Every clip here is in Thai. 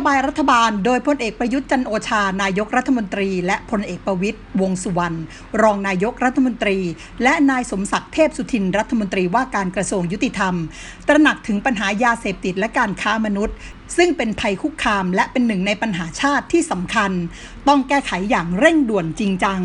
โยบายรัฐบาล โดยพลเอกประยุทธ์จันโอชา นายกรัฐมนตรี และพลเอกประวิตยวงสุวรรณรองนายกรัฐมนตรี และนายสมศักดิ์เทพสุทินรัฐมนตรีว่าการกระทรวงยุติธรรม ตระหนักถึงปัญหายาเสพติดและการค้ามนุษย์ ซึ่งเป็นภัยคุกคามและเป็นหนึ่งในปัญหาชาติที่สำคัญ ต้องแก้ไขอย่างเร่งด่วนจริงจัง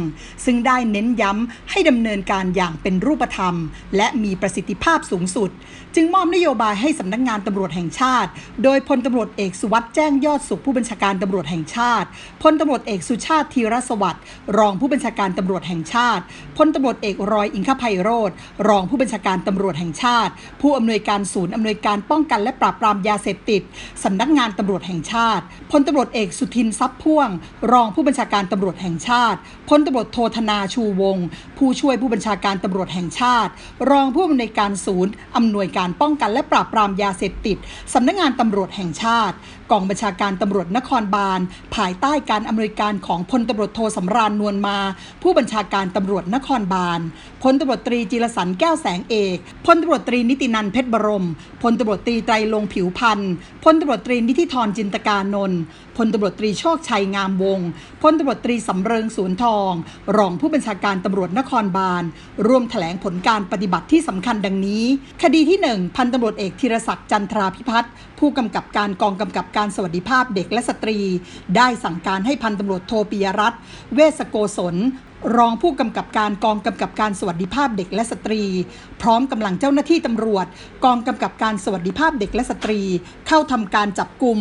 ซึ่งได้เน้นย้ำให้ดำเนินการอย่างเป็นรูปธรรม และมีประสิทธิภาพสูงสุด จึงมอบนโยบายให้สำนักงานตำรวจแห่งชาติ โดยพลตำรวจเอกสุวัสด์แจ้งยอดสุขผู้บัญชาการตำรวจแห่งชาติพลตำรวจเอกสุชาติธีรสวัสดิ์รองผู้บัญชาการตำรวจแห่งชาติพลตำรวจเอกรอยอิงคภัยโรธรองผู้บัญชาการตำรวจแห่งชาติ ผู้อำนวยการศูนย์อำนวยการป้องกันและปราบปรามยาเสพติดสำนักงานตำรวจแห่งชาติพลตำรวจเอกสุทินทรัพย์พ่วง รองผู้บัญชาการตำรวจแห่งชาติพลตำรวจโทธนาชูวง ผู้ช่วยผู้บัญชาการตำรวจแห่งชาติ รองผู้อำนวยการศูนย์อำนวยการป้องกันและปราบปรามยาเสพติดสำนักงานตำรวจแห่งชาติกองบัญชาการตำรวจนครบาล ภายใต้การอำนวยการของพลตำรวจโทสำราญนวลมา ผู้บัญชาการตำรวจนครบาลพลตำรวจตรีจิรสันแก้วแสงเอกพลตำรวจตรีนิตินันเพชรบรมพลตำรวจตรีไตรลงผิวพันธ์พลตำรวจตรีนิธิธรจินตการนนท์พลตำรวจตรีโชคชัยงามวงศ์พลตำรวจตรีสำเริงสวนทอง รองผู้บัญชาการตำรวจนครบาล ร่วมแถลงผลการปฏิบัติที่สำคัญดังนี้ คดีที่ 1 พันตำรวจเอกธีรศักดิ์จันทราพิพัฒน์ผู้กำกับการกองกำกับการสวัสดิภาพเด็กและสตรี ได้สั่งการให้พันตำรวจโทปิยรัตน์เวสโกศล รองผู้กำกับการกองกำกับการสวัสดิภาพเด็กและสตรี พร้อมกำลังเจ้าหน้าที่ตำรวจ กองกำกับการสวัสดิภาพเด็กและสตรี เข้าทำการจับกลุ่ม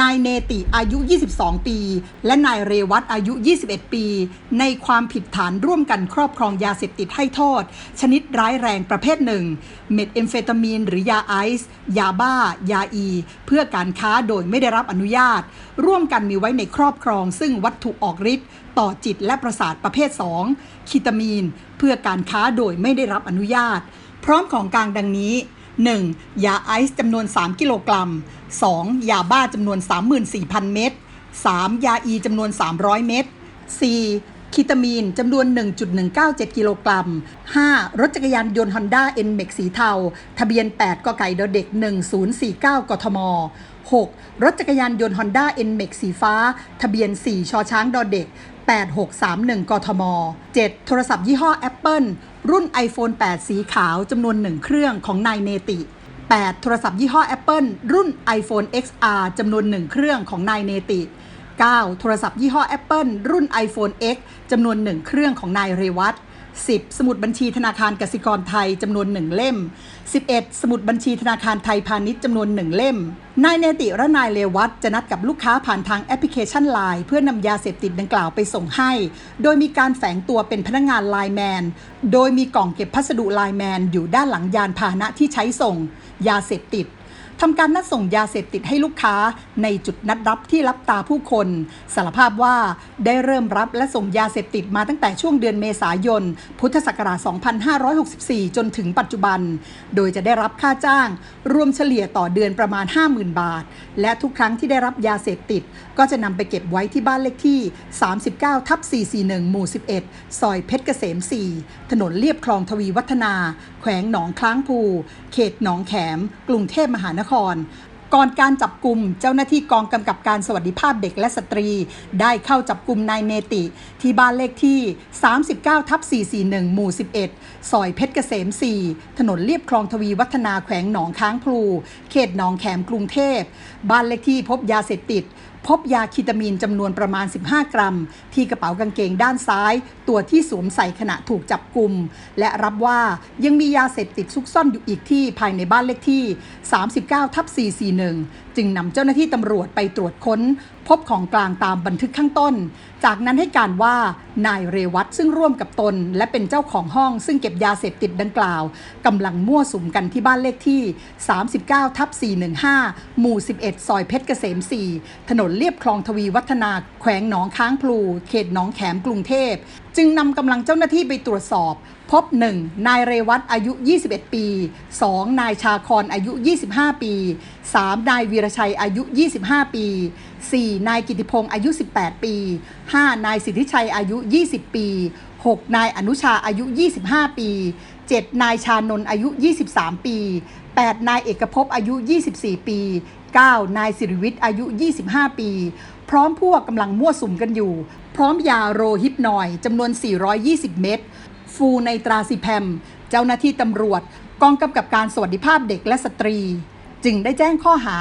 นายเนติอายุ 22 ปี และนายเรวัตอายุ 21 ปี ในความผิดฐานร่วมกันครอบครองยาเสพติดให้โทษ ชนิดร้ายแรงประเภทหนึ่ง เมทเอมเฟตามีน หรือยาไอซ์ยาบ้า ยาอี เพื่อการค้าโดยไม่ได้รับอนุญาต ร่วมกันมีไว้ในครอบครอง ซึ่งวัตถุออกฤทธิ์ ต่อจิตและประสาทประเภท 2คิตามีน เพื่อการค้าโดยไม่ได้รับอนุญาต พร้อมของกลางดังนี้ 1. ยาไอซ์จำนวน 3 กิโลกรัม 2. ยาบ้าจำนวน 34,000 เม็ด 3. ยาอีจำนวน 300 เม็ด 4. คิตามีนจำนวน 1.197 กิโลกรัม 5. รถจักรยานยนต์ Honda n m a x สีเทา ทะเบียน 8กไก่ดเด็ก 1049 กทม 6. รถจักรยานยนต์ Honda n m a x สีฟ้า ทะเบียน 4 ชอช้างดเด็ก 8631 กทม 7. โทรศัพท์ยี่ห้อ Apple รุ่น iPhone 8 สีขาวจำนวน 1 เครื่องของนายเนติ 8. โทรศัพท์ยี่ห้อ Apple รุ่น iPhone XR จำนวน 1 เครื่องของนายเนติ 9. โทรศัพท์ยี่ห้อ Apple รุ่น iPhone X จำนวน 1 เครื่องของนายเรวัต 10. สมุดบัญชีธนาคารกสิกรไทยจำนวน 1 เล่ม 11. สมุดบัญชีธนาคารไทยพาณิชย์จำนวน 1 เล่ม นายเนติและนายเลวัตจะนัดกับลูกค้าผ่านทางแอปพลิเคชัน Line เพื่อนำยาเสพติดดังกล่าวไปส่งให้ โดยมีการแฝงตัวเป็นพนักงานไลน์แมน โดยมีกล่องเก็บพัสดุไลน์แมนอยู่ด้านหลังยานพาหนะที่ใช้ส่ง ยาเสพติด ทำการนัดส่งยาเสพติดให้ลูกค้า ในจุดนัดรับที่รับตาผู้คน สารภาพว่าได้เริ่มรับและส่งยาเสพติดมาตั้งแต่ช่วงเดือนเมษายน พุทธศักราช 2564 จนถึงปัจจุบัน โดยจะได้รับค่าจ้าง รวมเฉลี่ยต่อเดือนประมาณ 50,000 บาท และทุกครั้งที่ได้รับยาเสพติด ก็จะนำไปเก็บไว้ที่บ้านเลขที่ 39 ทับ 441 หมู่ 11 ซอยเพชรเกษม 4 ถนนเลียบคลองทวีวัฒนา แขวงหนองคล้างภู เขตหนองแขม กรุงเทพมหานครก่อนการจับกลุ่มเจ้าหน้าที่กองกำกับการสวัสดิภาพเด็กและสตรี ได้เข้าจับกลุ่มนายเนติ ที่บ้านเลขที่ 39ทับ441 หมู่ 11 ซอยเพชรเกษม 4 ถนนเลียบคลองทวีวัฒนาแขวงหนองค้างพลู เขตหนองแขมกรุงเทพ บ้านเลขที่พบยาเสพติด พบยาคีตามีนจำนวนประมาณ 15 กรัม ที่กระเป๋ากางเกงด้านซ้าย ตัวที่สวมใส่ขณะถูกจับกลุ่ม และรับว่ายังมียาเสพติดซุกซ่อนอยู่อีกที่ภายในบ้านเลขที่ 39ทับ441 จึงนำเจ้าหน้าที่ตำรวจไปตรวจค้น พบของกลางตามบันทึกข้างต้น จากนั้นให้การว่านายเรวัตซึ่งร่วมกับตน และเป็นเจ้าของห้อง ซึ่งเก็บยาเสพติดดังกล่าวกำลังมั่วสุมกันที่บ้านเลขที่ 39 ทับ 415 หมู่ 11 ซอยเพชรเกษม 4 ถนนเลียบคลองทวีวัฒนาแขวงหนองค้างพลู เขตหนองแขมกรุงเทพ จึงนำกำลังเจ้าหน้าที่ไปตรวจสอบ พบ 1. นายเรวัตอายุ 21 ปี 2. นายชาคอนอายุ 25 ปี 3. นายวีรชัยอายุ 25 ปี 4. นายกิติพงศ์อายุ 18 ปี 5. นายสิทธิชัยอายุ 20 ปี 6. นายอนุชาอายุ 25 ปี 7 นายชานนท์อายุ 23 ปี 8 นายเอกภพอายุ 24 ปี 9 นายสิริวิทย์อายุ 25 ปี พร้อมพวกกำลังมั่วสุมกันอยู่ พร้อมยาโรฮิปนอยจำนวน 420 เม็ดฟูในตราซิแพม เจ้าหน้าที่ตำรวจ กองกำกับการสวัสดิภาพเด็กและสตรี จึงได้แจ้งข้อหา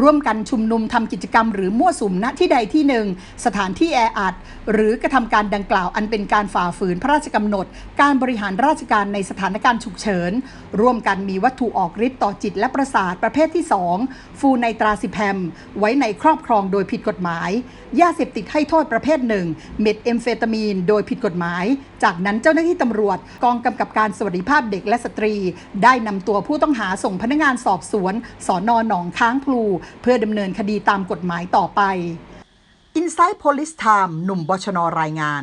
ร่วมกันชุมนุมทำกิจกรรม หรือมั่วสุมณที่ใดที่หนึ่ง สถานที่แออัด หรือกระทำการดังกล่าวอันเป็นการฝ่าฝืนพระราชกำหนด การบริหารราชการในสถานการณ์ฉุกเฉิน ร่วมกันมีวัตถุออกฤทธิ์ต่อจิตและประสาทประเภทที่ 2 ฟูในตราซิแพม ไว้ในครอบครองโดยผิดกฎหมาย ยาเสพติดให้โทษประเภทหนึ่ง เม็ดเอมเฟตามีน โดยผิดกฎหมาย จากนั้นเจ้าหน้าที่ตำรวจกองกำกับการสวัสดิภาพเด็กและสตรี ได้นำตัวผู้ต้องหาส่งพนักงานสอบสวนสอนอนหนองค้างพลู เพื่อดำเนินคดีตามกฎหมายต่อไป Inside Police Time หนุ่มบชนรายงาน